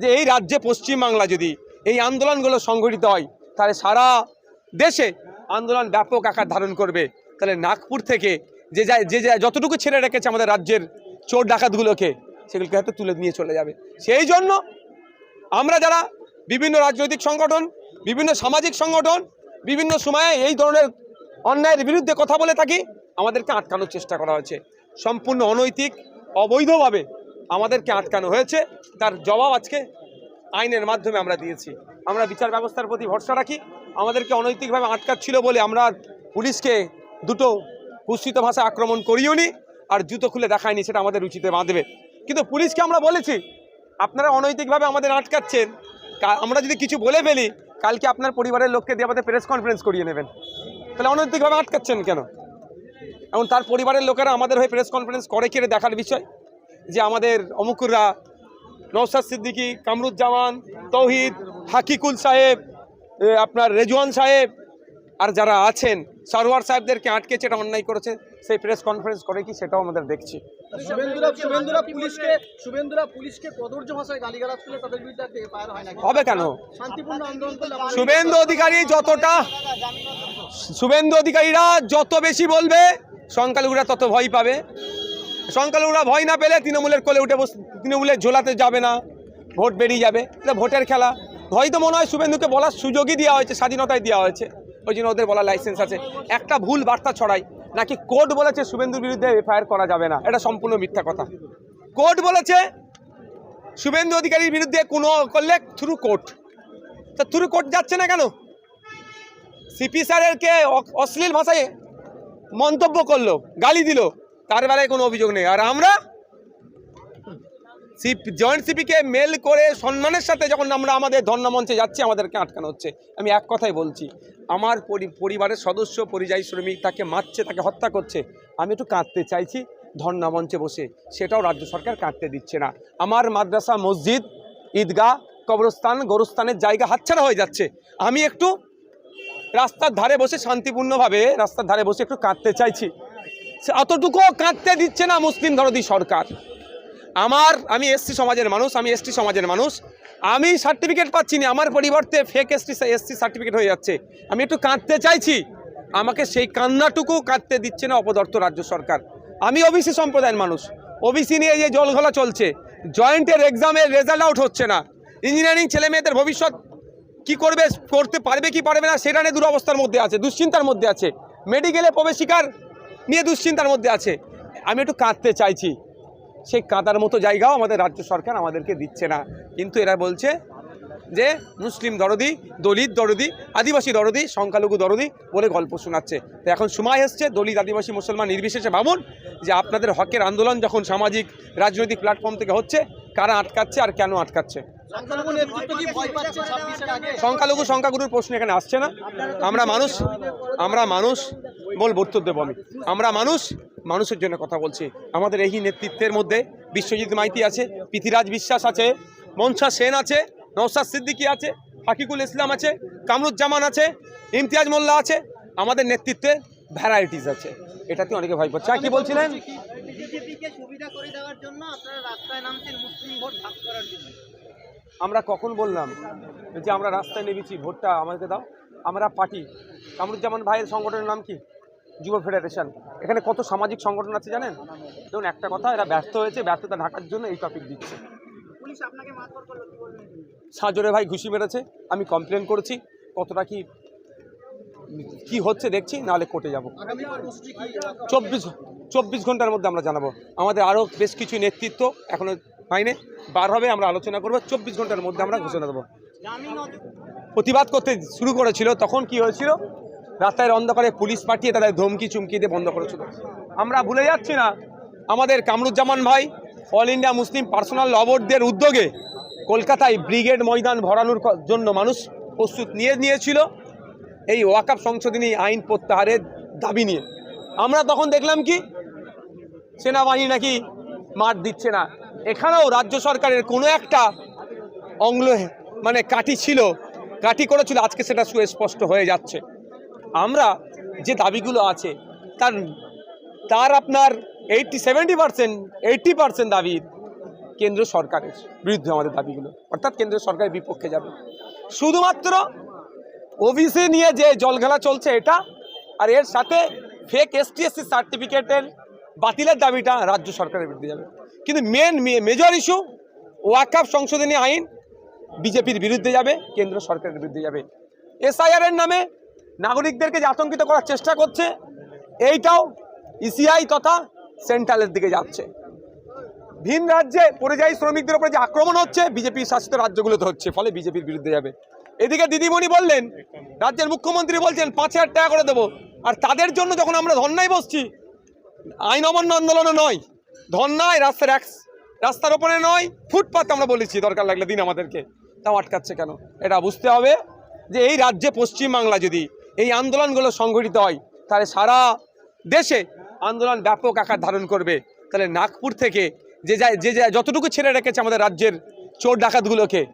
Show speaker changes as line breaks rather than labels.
যে এই রাজ্যে পশ্চিমবাংলা যদি এই আন্দোলনগুলো সংগঠিত হয়, তাহলে সারা দেশে আন্দোলন ব্যাপক আকার ধারণ করবে। তাহলে নাগপুর থেকে যে যা, যে যতটুকু ছেড়ে রেখেছে আমাদের রাজ্যের চোর ডাকাতগুলোকে, সেগুলোকে হয়তো তুলে নিয়ে চলে যাবে। সেই জন্য আমরা যারা বিভিন্ন রাজনৈতিক সংগঠন, বিভিন্ন সামাজিক সংগঠন, বিভিন্ন সময়ে এই ধরনের অন্যায়ের বিরুদ্ধে কথা বলে থাকি, আমাদেরকে আটকানোর চেষ্টা করা হয়েছে। সম্পূর্ণ অনৈতিক, অবৈধভাবে আমাদেরকে আটকানো হয়েছে। তার জবাব আজকে আইনের মাধ্যমে আমরা দিয়েছি। আমরা বিচার ব্যবস্থার প্রতি ভরসা রাখি। আমাদেরকে অনৈতিকভাবে আটকাচ্ছিল বলে আমরা পুলিশকে দুটো কুৎসিত ভাষায় আক্রমণ করিও নি আর জুতো খুলে দেখায়নি, সেটা আমাদের উচিতে বাঁধবে। কিন্তু পুলিশকে আমরা বলেছি, আপনারা অনৈতিকভাবে আমাদের আটকাচ্ছেন। আমরা যদি কিছু বলে ফেলি, কালকে আপনার পরিবারের লোককে দিয়ে আমাদের প্রেস কনফারেন্স করিয়ে নেবেন। তাহলে অনৈতিকভাবে আটকাচ্ছেন কেন? এবং তার পরিবারের লোকেরা আমাদের হয়ে প্রেস কনফারেন্স করে কিনে দেখার বিষয়। যে আমাদের অমুকুররা নৌসাদ সিদ্দিকী কামরুজ্জামান তৌহিদ হাকিকুল সাহেব আপনার রেজওয়ান সাহেব আর যারা আছেন সারোয়ার সাহেবদেরকে আটকেছে এটা অন্যায় করেছে সেই প্রেস কনফারেন্স করে কি সেটাও আমাদের দেখছি। হবে কেন? শুভেন্দু অধিকারী যতটা শুভেন্দু অধিকারীরা যত বেশি বলবে সংখ্যালঘুরা তত ভয় পাবে। সংখ্যালঘুরা ভয় না পেলে তৃণমূলের কোলে উঠে বস তৃণমূলের ঝোলাতে যাবে না। ভোট বেরিয়ে যাবে। এটা ভোটের খেলা। হয়তো মনে হয় শুভেন্দুকে বলার সুযোগই দেওয়া হয়েছে স্বাধীনতায় দেওয়া হয়েছে। ওই জন্য ওদের বলার লাইসেন্স আছে। একটা ভুল বার্তা ছড়াই। নাকি কোর্ট বলেছে শুভেন্দুর বিরুদ্ধে এফআইআর করা যাবে না? এটা সম্পূর্ণ মিথ্যা কথা। কোর্ট বলেছে শুভেন্দু অধিকারীর বিরুদ্ধে কোনো করলে থ্রু কোর্ট তা থ্রু কোর্ট যাচ্ছে না কেন? সিপি স্যারেরকে অশ্লীল ভাষায় মন্তব্য করল, গালি দিল। তার বেলায় কোনো অভিযোগ নেই। আর আমরা জয়েন্ট সিপিকে মেল করে সম্মানের সাথে যখন আমরা আমাদের ধর্ণা মঞ্চে যাচ্ছি, আমাদেরকে আটকানো হচ্ছে। আমি এক কথাই বলছি, আমার পরিবারের সদস্য, পরিযায়ী শ্রমিক তাকে মারছে, তাকে হত্যা করছে। আমি একটু কাঁদতে চাইছি ধর্ণা মঞ্চে বসে। সেটাও রাজ্য সরকার কাঁদতে দিচ্ছে না। আমার মাদ্রাসা, মসজিদ, ঈদগাহ, কবরস্থান, গোরস্থানের জায়গা হাতছাড়া হয়ে যাচ্ছে। আমি একটু রাস্তার ধারে বসে শান্তিপূর্ণভাবে রাস্তার ধারে বসে একটু কাঁদতে চাইছি। অতটুকুও কাঁদতে দিচ্ছে না মুসলিম ধরদি সরকার। আমার, আমি এসসি সমাজের মানুষ, আমি এসটি সমাজের মানুষ। আমি সার্টিফিকেট পাচ্ছি না, আমার পরিবর্তে ফেক এসটি এসসি সার্টিফিকেট হয়ে যাচ্ছে। আমি একটু কাঁদতে চাইছি। আমাকে সেই কান্নাটুকু কাঁদতে দিচ্ছে না অপদর্থ রাজ্য সরকার। আমি ওবিসি সম্প্রদায়ের মানুষ। ওবিসি নিয়ে যে জলঘোলা চলছে, জয়েন্টের এক্সামের রেজাল্ট আউট হচ্ছে না। ইঞ্জিনিয়ারিং ছেলে মেয়েদের ভবিষ্যৎ কি করবে, করতে পারবে কি পারবে না, সেটা নিয়ে দুরবস্থার মধ্যে আছে, দুশ্চিন্তার মধ্যে আছে। মেডিকেলে প্রবেশিকার নিয়ে দুশ্চিন্তার মধ্যে আছে। আমি একটু কাঁদতে চাইছি। সেই কাঁদার মতো জায়গাও আমাদের রাজ্য সরকার আমাদেরকে দিচ্ছে না। কিন্তু এরা বলছে যে মুসলিম দরদি, দলিত দরদি, আদিবাসী দরদি, সংখ্যালঘু দরদি বলে গল্প শোনাচ্ছে। তো এখন সময় এসছে দলিত, আদিবাসী, মুসলমান নির্বিশেষে ভাবুন যে আপনাদের হকের আন্দোলন যখন সামাজিক, রাজনৈতিক প্ল্যাটফর্ম থেকে হচ্ছে, কারা আটকাচ্ছে আর কেন আটকাচ্ছে?
সংখ্যালঘু নেতৃত্ব কি ভয় পাচ্ছে ছাব্বিশের আগে?
সংখ্যালঘু সংখ্যাগুরুর প্রশ্ন এখানে আসছে না। আমরা মানুষ আমরা মানুষ বল বক্তব্য দেবো আমি। আমরা মানুষ মানুষের জন্য কথা বলছি। আমাদের এই নেতৃত্বের মধ্যে বিশ্বজিৎ মাইতি আছে পৃথিরাজ বিশ্বাস আছে মনসা সেন আছে নৌসাদ সিদ্দিকী আছে হাকিকুল ইসলাম আছে কামরুজ্জামান আছে ইমতিয়াজ মোল্লা আছে। আমাদের নেতৃত্বে ভ্যারাইটিস আছে। এটাতে অনেকে ভয় পাচ্ছে। আর কি বলছিলেন?
বিজেপিকে সুবিধা করে দেওয়ার জন্য আপনারা রাস্তায় নামছেন মুসলিম ভোট ভাগ করার জন্য।
আমরা কখন বললাম যে আমরা রাস্তায় নেমেছি ভোটটা আমাদেরকে দাও। আমরা পার্টি। কামরুজ্জামান ভাইয়ের সংগঠনের নাম কি? যুব ফেডারেশন। এখানে কত সামাজিক সংগঠন আছে জানেন? দেখুন একটা কথা এরা ব্যর্থ হয়েছে ব্যর্থতা ঢাকার জন্য এই টপিক দিচ্ছে? সাজরে ভাই ঘুষি মেরেছে আমি কমপ্লেন করেছি কতটা কি কি হচ্ছে দেখছি নাহলে কোর্টে যাব। চব্বিশ চব্বিশ ঘণ্টার মধ্যে আমরা জানাব। আমাদের আরও বেশ কিছু নেতৃত্ব এখনও হয়নি বার হবে, আমরা আলোচনা করব। চব্বিশ ঘণ্টার মধ্যে আমরা ঘোষণা দেবো। প্রতিবাদ করতে শুরু করেছিল, তখন কি হয়েছিল? রাস্তায় অন্ধকারে পুলিশ পাঠিয়ে তাদের ধমকি চুমকি দিয়ে বন্ধ করেছিল। আমরা ভুলে যাচ্ছি না, আমাদের কামরুজ্জামান ভাই, অল ইন্ডিয়া মুসলিম পার্সোনাল লবরদের উদ্যোগে কলকাতায় ব্রিগেড ময়দান ভরানোর জন্য মানুষ প্রস্তুত নিয়ে নিয়েছিল। এই ওয়াকাপ সংশোধনী আইন প্রত্যাহারের দাবি নিয়ে। আমরা তখন দেখলাম কি, সেনাবাহিনী নাকি মার দিচ্ছে না। এখানেও রাজ্য সরকারের কোনো একটা অঙ্গ মানে কাঠি ছিল, কাঠি করেছিল আজকে সেটা সুস্পষ্ট হয়ে যাচ্ছে। আমরা যে দাবিগুলো আছে, তার তার আপনার eighty seventy percent eighty percent দাবি কেন্দ্র সরকারের বিরুদ্ধে আমাদের দাবিগুলো। অর্থাৎ কেন্দ্র সরকারের বিপক্ষে যাবে। শুধুমাত্র ওবিসি নিয়ে যে জলঘেলা চলছে এটা, আর এর সাথে ফেক এসটিএসসি সার্টিফিকেটের বাতিলের দাবিটা রাজ্য সরকারের বিরুদ্ধে যাবে। কিন্তু মেন মেজর ইস্যু ওয়াকাফ সংশোধনী আইন বিজেপির বিরুদ্ধে যাবে, কেন্দ্র সরকারের বিরুদ্ধে যাবে। এসআইআর এর নামে নাগরিকদেরকে যে আতঙ্কিত করার চেষ্টা করছে, এইটাও ইসিআই তথা সেন্ট্রালের দিকে যাচ্ছে। ভিন রাজ্যে পরিযায়ী শ্রমিকদের উপরে যে আক্রমণ হচ্ছে, বিজেপি শাসিত রাজ্যগুলোতে হচ্ছে, ফলে বিজেপির বিরুদ্ধে যাবে। এদিকে দিদিমণি বললেন, রাজ্যের মুখ্যমন্ত্রী বলছেন, পাঁচ হাজার টাকা করে দেবো। আর তাদের জন্য যখন আমরা ধর্নায় বসছি আইন অমান্য আন্দোলনে নয় ধর্নায় রাস্তার এক, রাস্তার ওপরে নয়, ফুটপাত আমরা বলেছি দরকার লাগলে দিন আমাদেরকে। তাও আটকাচ্ছে কেন? এটা বুঝতে হবে যে এই রাজ্যে পশ্চিমবাংলা যদি এই আন্দোলনগুলো সংগঠিত হয়, তাহলে সারা দেশে আন্দোলন ব্যাপক আকার ধারণ করবে। তাহলে নাগপুর থেকে যে যে যায় যতটুকু ছেড়ে রেখেছে আমাদের রাজ্যের চোর ডাকাতগুলোকে